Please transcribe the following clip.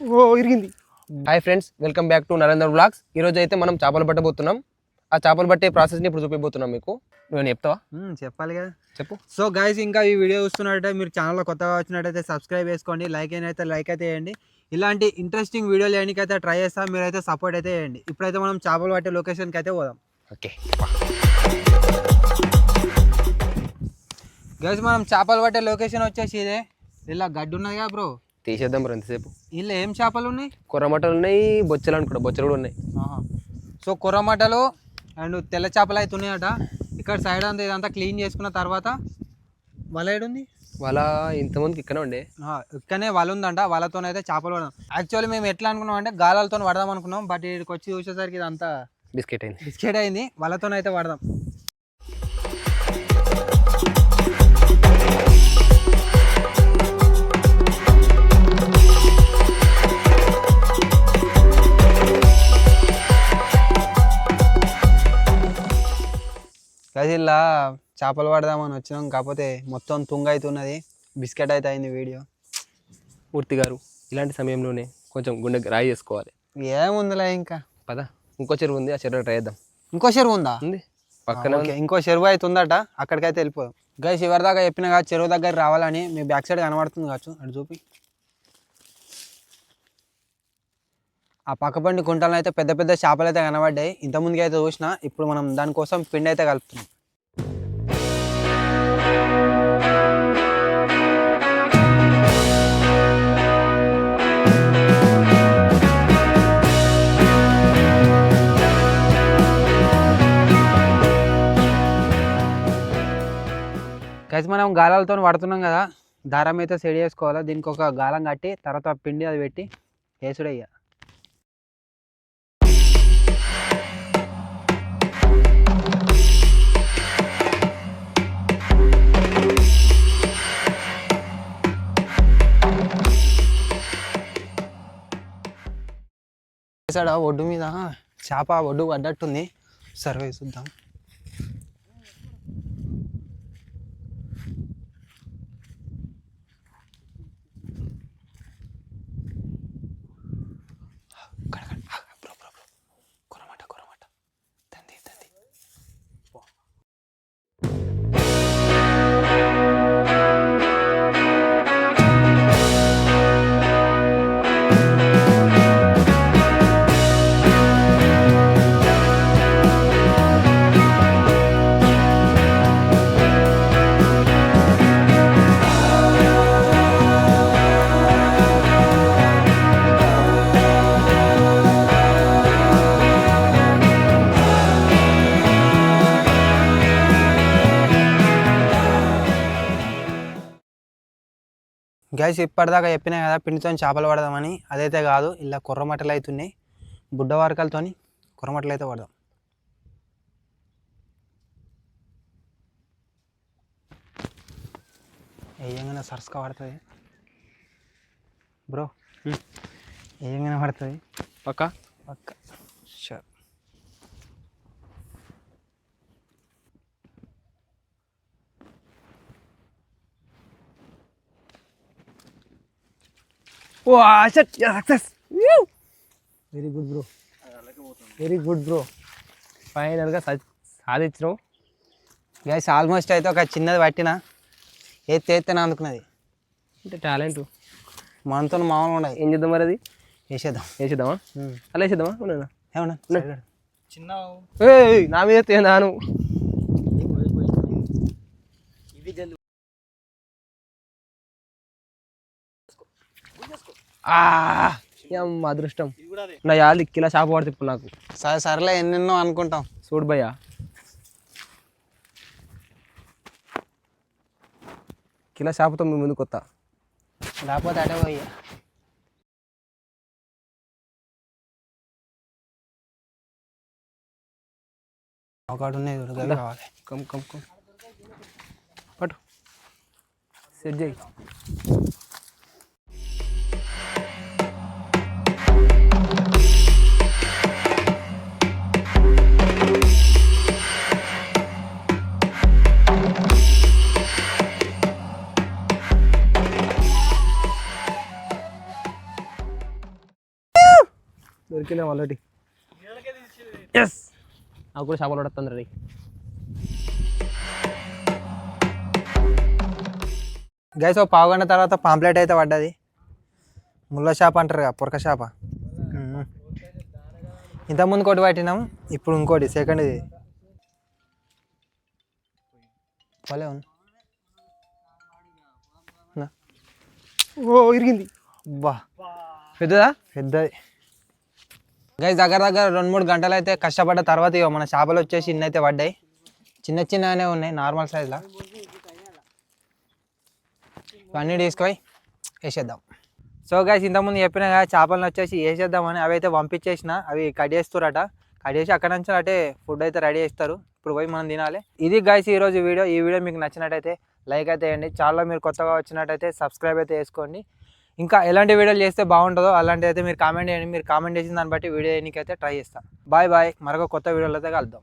ఓ ఇరిగింది. Hi friends welcome back to Narender vlogs ఈ రోజు అయితే మనం చేపలు పట్టబోతున్నాం ఆ చేపలు పట్టే ప్రాసెస్ని ఇప్పుడు చూపిపోతున్నాం మీకు. నువ్వు చెప్తావా? చెప్పాలి కదా. చెప్పు. సో గైస్ ఇంకా ఈ వీడియో చూస్తున్నట్టయితే మీరు ఛానల్లో కొత్తగా వచ్చినట్టయితే సబ్స్క్రైబ్ చేసుకోండి లైక్ అయినైతే లైక్ అయితే చేయండి. ఇలాంటి ఇంట్రెస్టింగ్ వీడియోలు వేయడానికైతే ట్రై చేస్తాం మీరైతే సపోర్ట్ అయితే చేయండి. ఇప్పుడైతే మనం చేపలు పట్టే లొకేషన్కి అయితే పోదాం. ఓకే గైస్ మనం చేపలు పట్టే లొకేషన్ వచ్చేసి ఇదే. ఇలా గడ్డి ఉన్నది కదా బ్రో తీసేద్దాం మరి ఎంతసేపు? ఇలా ఏం చేపలు ఉన్నాయి? కొర్రమటలు ఉన్నాయి బొచ్చలు అనుకుంటా బొచ్చలు కూడా ఉన్నాయి. సో కుర్రమటలు అండ్ తెల్ల చేపలు అయితే ఉన్నాయట. ఇక్కడ సైడ్ అంతా ఇదంతా క్లీన్ చేసుకున్న తర్వాత వల ఏడుంది వాళ్ళ ఇంతమందికి ఇక్కడే ఉండే. ఇక్కడనే వల ఉందంట. వాళ్ళతోనైతే చేపలు పడదాం. యాక్చువల్లీ మేము ఎట్లా అనుకున్నాం అంటే గాలాలతో పడదాం అనుకున్నాం. బట్ ఇక్కడికి వచ్చి చూసేసరికి ఇదంతా బిస్కెట్ అయింది. బిస్కెట్ అయింది. వాళ్ళతోనైతే పడదాం. ఇలా చేపలు పడదామని వచ్చినాం. కాకపోతే మొత్తం తుంగ అవుతున్నది బిస్కెట్ అయితే అయింది వీడియో. మూర్తి గారు ఇలాంటి సమయంలోనే కొంచెం గుండె రాయి చేసుకోవాలి. ఏముందిలే ఇంకా? పద ఇంకో చెరువు ఉంది ఆ చెరువు ట్రై చేద్దాం. ఇంకో చెరువు ఉందా? ఉంది. పక్కన ఇంకో చెరువు అయితే ఉందట అక్కడికైతే వెళ్ళిపోదాం. గైస్ ఎవరి దాకా చెప్పిన కదా చెరువు దగ్గర రావాలని మీ బ్యాక్ సైడ్ కనబడుతుంది కావచ్చు అటు చూపి. ఆ పక్కపండి కుంటలను అయితే పెద్ద పెద్ద చేపలు అయితే కనబడ్డాయి. ఇంతకుముందుకి అయితే చూసిన ఇప్పుడు మనం దానికోసం పిండి అయితే కలుపుతున్నాం. మనం గాలాలతో పడుతున్నాం కదా దారం అయితే సెట్ చేసుకోవాలి? దీనికి ఒక గాలం కట్టి తర్వాత పిండి అది పెట్టి వేసుడే ఇక వేసాడా ఒడ్డు మీద చేప ఒడ్డు పడ్డట్టుంది. సర్వే చూద్దాం. గైస్ ఇప్పటిదాకా చెప్పినా కదా పిండితో చేపలు పడదామని. అదైతే కాదు ఇలా కుర్రమట్టలు అవుతున్నాయి బుడ్డ వారకలతోని కుర్రమట్టలు అయితే పడదాం. వేయంగానే సరస్గా పడుతుంది. బ్రో వేయంగానే పడుతుంది. పక్క? పక్క. Success. Very good bro very good bro ఫైనల్గా సాధించినావు. గైస్ ఆల్మోస్ట్ అయితే ఒక చిన్నది పట్టిన. ఎత్తి ఎత్తే అందుకున్నది. అంటే టాలెంట్ మనతో మామూలుగా ఉండదు. ఏం చేద్దాం మరి అది? వేసేద్దాం. వేసేద్దామా? అలా వేసేద్దామా? ఏమన్నా? చిన్న ఏయ్ నా మీద ఎత్తే నాను ఇవి జల్ది ఆ, ఏం అదృష్టం. నా యాళ్ళు కిలో చేప పడితే ఇప్పుడు నాకు. సరే సరేలే ఎన్నెన్నో అనుకుంటాం. చూడు భయ్యా. కిలో చేపతో మీ ముందుకు వస్తా లేకపోతే అటే పోయి. ఒకటి ఉన్నాయి చూడు గవి కావాలి. Come come come. పట్టు. సెట్ చేయి. దొరికినా ఆల్రెడీ ఎస్ నాకు కూడా చేపలు పడుతుంది రీ గైస్ ఒక పావు గంట తర్వాత పాంప్లెట్ అయితే పడ్డది. ముళ్ళ షాప్ అంటారు కదా పురక షాప ఇంతకుముందు ఒకటి పట్టినాం ఇప్పుడు ఇంకోటి సెకండ్ ఇది. భలే నా. ఓ ఇరిగింది. బా పెద్దదా? పెద్దది. గైస్ దగ్గర దగ్గర రెండు మూడు గంటలు అయితే కష్టపడ్డ తర్వాత ఇక మన చేపలు వచ్చేసి ఇన్ని అయితే పడ్డాయి. చిన్న చిన్నగానే ఉన్నాయి నార్మల్ సైజ్లో. ఇవన్నీ తీసుకొని వేసేద్దాం. సో గైస్ ఇంతకుముందు చెప్పిన కదా చేపలను వచ్చేసి వేసేద్దామని అవి అయితే పంపించేసిన అవి కట్ చేస్తారట కట్ చేసి అక్కడ నుంచి అంటే ఫుడ్ అయితే రెడీ చేస్తారు. ఇప్పుడు పోయి మనం తినాలి. ఇది గైస్ ఈరోజు వీడియో. ఈ వీడియో మీకు నచ్చినట్టయితే లైక్ అయితే వేయండి. చాలా మీరు కొత్తగా వచ్చినట్టయితే సబ్స్క్రైబ్ అయితే చేసుకోండి ఇంకా ఎలాంటి వీడియోలు చేస్తే బాగుంటుందో అలాంటివి అయితే మీరు కామెంట్ చేయండి. మీరు కామెంట్ చేసిన దాన్ని బట్టి వీడియో చేయడానికి అయితే ట్రై చేస్తాను బాయ్ బాయ్ మరొక కొత్త వీడియోలో అయితే కలుద్దాం.